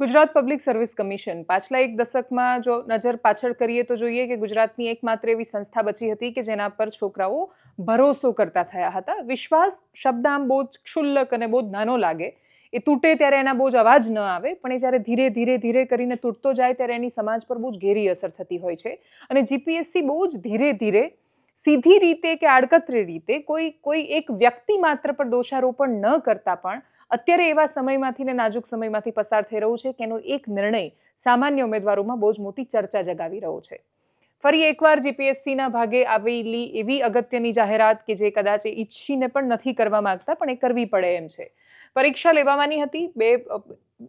Gujarat public service commission પાછલા એક દશકમાં જો નજર પાછળ કરીએ તો જોઈએ કે ગુજરાતની એકમાત્ર એવી સંસ્થા બચી હતી કે જેના પર છોકરાઓ ભરોસો કરતા થયા હતા. વિશ્વાસ શબ્દ આમ બહુ જ ક્ષુલ્લક અને બહુ જ નાનો લાગે. એ તૂટે ત્યારે એના બહુ જ અવાજ ન આવે, પણ એ જ્યારે ધીરે ધીરે ધીરે કરીને તૂટતો જાય ત્યારે એની સમાજ પર બહુ જ ઘેરી અસર થતી હોય છે. અને જીપીએસસી બહુ જ ધીરે ધીરે, સીધી રીતે કે આડકતરી રીતે કોઈ કોઈ એક વ્યક્તિ માત્ર પર દોષારોપણ ન કરતા પણ અત્યારે એવા સમયમાંથી ને નાજુક સમયમાંથી પસાર થઈ રહ્યું છે કે એનો એક નિર્ણય સામાન્ય ઉમેદવારોમાં બહુ જ મોટી ચર્ચા જગાવી રહ્યો છે. ફરી એકવાર જીપીએસસીના ભાગે આવેલી એવી અગત્યની જાહેરાત કે જે કદાચ ઈચ્છીને પણ નથી કરવા માંગતા, પણ એ કરવી પડે એમ છે. પરીક્ષા લેવાવાની હતી, બે,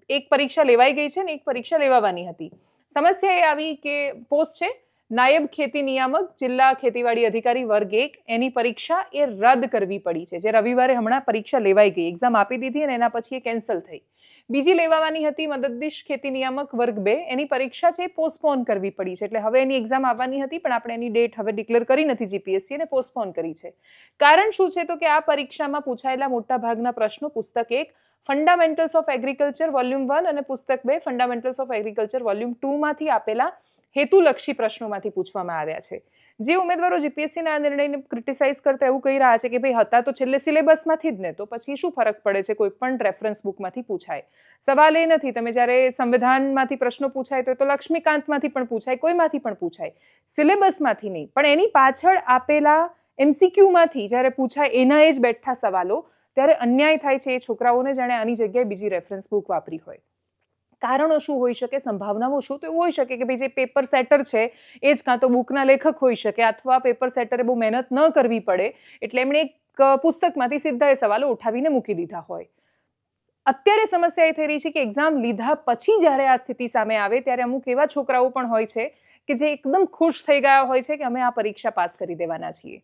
એક પરીક્ષા લેવાઈ ગઈ છે ને એક પરીક્ષા લેવાવાની હતી. સમસ્યા એ આવી કે પોસ્ટ છે નાયબ ખેતી નિયામક, જિલ્લા ખેતીવાડી અધિકારી વર્ગ એક, એની પરીક્ષા એ રદ કરવી પડી છે. જે રવિવારે હમણાં પરીક્ષા લેવાઈ ગઈ. એક્ઝામ આપી દીધી અને એના પછી એ કેન્સલ થઈ. બીજી લેવાવાની હતી મદદનીશ ખેતી નિયામક વર્ગ બે. એની પરીક્ષા છે પોસ્ટપોન કરવી પડી છે. એટલે હવે એની એક્ઝામ આવવાની હતી, પણ આપણે એની ડેટ હવે ડિક્લેર કરી નથી જીપીએસસી અને પોસ્ટપોન કરી છે. કારણ શું છે? તો કે આ પરીક્ષામાં પૂછાયેલા મોટા ભાગના પ્રશ્નો, પુસ્તક એક fundamentals of agriculture volume one અને પુસ્તક બે ફંડામેન્ટલ્સ ઓફ એગ્રીકલ્ચર વોલ્યુમ ટુમાંથી આપેલા હેતુલક્ષી પ્રશ્નોમાંથી પૂછવામાં આવ્યા છે. જે ઉમેદવારો જીપીએસસીના આ નિર્ણયને ક્રિટિસાઇઝ કરતા એવું કહી રહ્યા છે કે ભાઈ હતા તો છેલ્લે સિલેબસમાંથી જ ને, તો પછી શું ફરક પડે છે કોઈ પણ રેફરન્સ બુકમાંથી પૂછાય? સવાલ એ નથી, તમે જ્યારે સંવિધાનમાંથી પ્રશ્નો પૂછાય તો તો લક્ષ્મીકાંતમાંથી પણ પૂછાય, કોઈમાંથી પણ પૂછાય. સિલેબસમાંથી નહીં, પણ એની પાછળ આપેલા એમસીક્યુમાંથી જ્યારે પૂછાય એના એ જ બેઠા સવાલો, ત્યારે અન્યાય થાય છે એ છોકરાઓને જાણે આની જગ્યાએ બીજી રેફરન્સ બુક વાપરી હોય. કારણો શું હોઈ શકે, સંભાવનાઓ શું? તો એવું હોઈ શકે કે ભાઈ જે પેપર સેટર છે, એ જ કાં તો બુકના લેખક હોઈ શકે અથવા પેપર સેટરે બહુ મહેનત ન કરવી પડે, એટલે એમણે એક પુસ્તકમાંથી સીધા એ સવાલો ઉઠાવીને મૂકી દીધા હોય. અત્યારે સમસ્યા એ થઈ રહી છે કે એક્ઝામ લીધા પછી જ્યારે આ સ્થિતિ સામે આવે, ત્યારે અમુક એવા છોકરાઓ પણ હોય છે કે જે એકદમ ખુશ થઈ ગયા હોય છે કે અમે આ પરીક્ષા પાસ કરી દેવાના છીએ.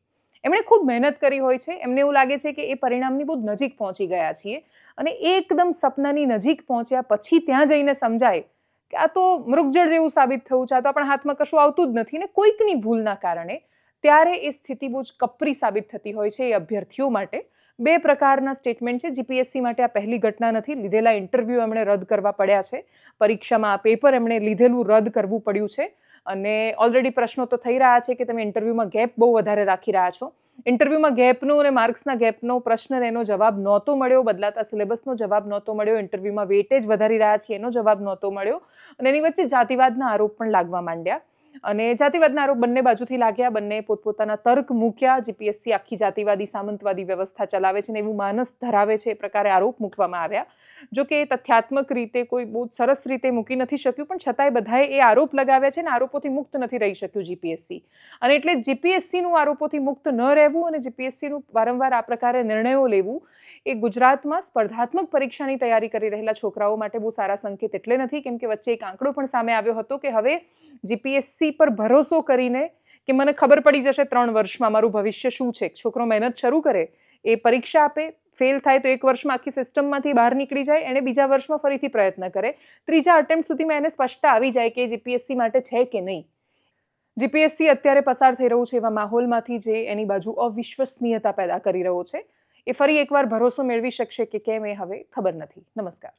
એમણે ખૂબ મહેનત કરી હોય છે. એમને એવું લાગે છે કે એ પરિણામની બહુ નજીક પહોંચી ગયા છીએ. અને એકદમ સપનાની નજીક પહોંચ્યા પછી ત્યાં જઈને સમજાય કે આ તો મૃગજળ જેવું સાબિત થયું છે. આ તો આપણા હાથમાં કશું આવતું જ નથી ને કોઈકની ભૂલના કારણે ત્યારે એ સ્થિતિ બહુ જ કપરી સાબિત થતી હોય છે એ અભ્યર્થીઓ માટે. બે પ્રકારના સ્ટેટમેન્ટ છે. જીપીએસસી માટે આ પહેલી ઘટના નથી. લીધેલા ઇન્ટરવ્યૂ એમણે રદ કરવા પડ્યા છે. પરીક્ષામાં આ પેપર એમણે લીધેલું રદ કરવું પડ્યું છે. અને ઓલરેડી પ્રશ્નો તો થઈ રહ્યા છે કે તમે ઇન્ટરવ્યૂમાં ગેપ બહુ વધારે રાખી રહ્યા છો. ઇન્ટરવ્યૂમાં ગેપનો અને માર્ક્સના ગેપનો પ્રશ્ન એનો જવાબ નહોતો મળ્યો, બદલાતા સિલેબસનો જવાબ નહોતો મળ્યો ઇન્ટરવ્યૂમાં વેટેજ વધારી રહ્યા છીએ એનો જવાબ નહોતો મળ્યો. અને એની વચ્ચે જાતિવાદના આરોપ પણ લાગવા માંડ્યા. અને જાતિવાદના આરોપ બંને બાજુથી લાગ્યા. બંને પોતપોતાના તર્ક મૂક્યા. જીપીએસસી આખી જાતિવાદી, સામંતવાદી વ્યવસ્થા ચલાવે છે ને એવું માનસ ધરાવે છે એ પ્રકારે આરોપ મૂકવામાં આવ્યા. જો કે તથ્યાત્મક રીતે કોઈ બહુ સરસ રીતે મૂકી નથી શક્યું, પણ છતાંય બધાએ એ આરોપ લગાવ્યા છે ને આરોપોથી મુક્ત નથી રહી શક્યું જીપીએસસી. અને એટલે જીપીએસસીનું આરોપોથી મુક્ત ન રહેવું અને જીપીએસસીનું વારંવાર આ પ્રકારે નિર્ણયો લેવું એ ગુજરાતમાં સ્પર્ધાત્મક પરીક્ષાની તૈયારી કરી રહેલા છોકરાઓ માટે બહુ સારા સંકેત એટલે નથી, કેમ કે વચ્ચે એક આંકડો પણ સામે આવ્યો હતો કે હવે જીપીએસસી પર ભરોસો કરીને કે મને ખબર પડી જશે ત્રણ વર્ષમાં મારું ભવિષ્ય શું છે. છોકરો મહેનત શરૂ કરે, એ પરીક્ષા આપે, ફેલ થાય તો એક વર્ષમાં આખી સિસ્ટમમાંથી બહાર નીકળી જાય એને બીજા વર્ષમાં ફરીથી પ્રયત્ન કરે. ત્રીજા અટેમ્પ્ટ સુધીમાં એને સ્પષ્ટતા આવી જાય કે જીપીએસસી માટે છે કે નહીં. જીપીએસસી અત્યારે પસાર થઈ રહ્યું છે એવા માહોલમાંથી જે એની બાજુ અવિશ્વસનીયતા પેદા કરી રહ્યો છે. એ ફરી એકવાર ભરોસો મેળવી શકશે કે કેમ એ હવે ખબર નથી. નમસ્કાર.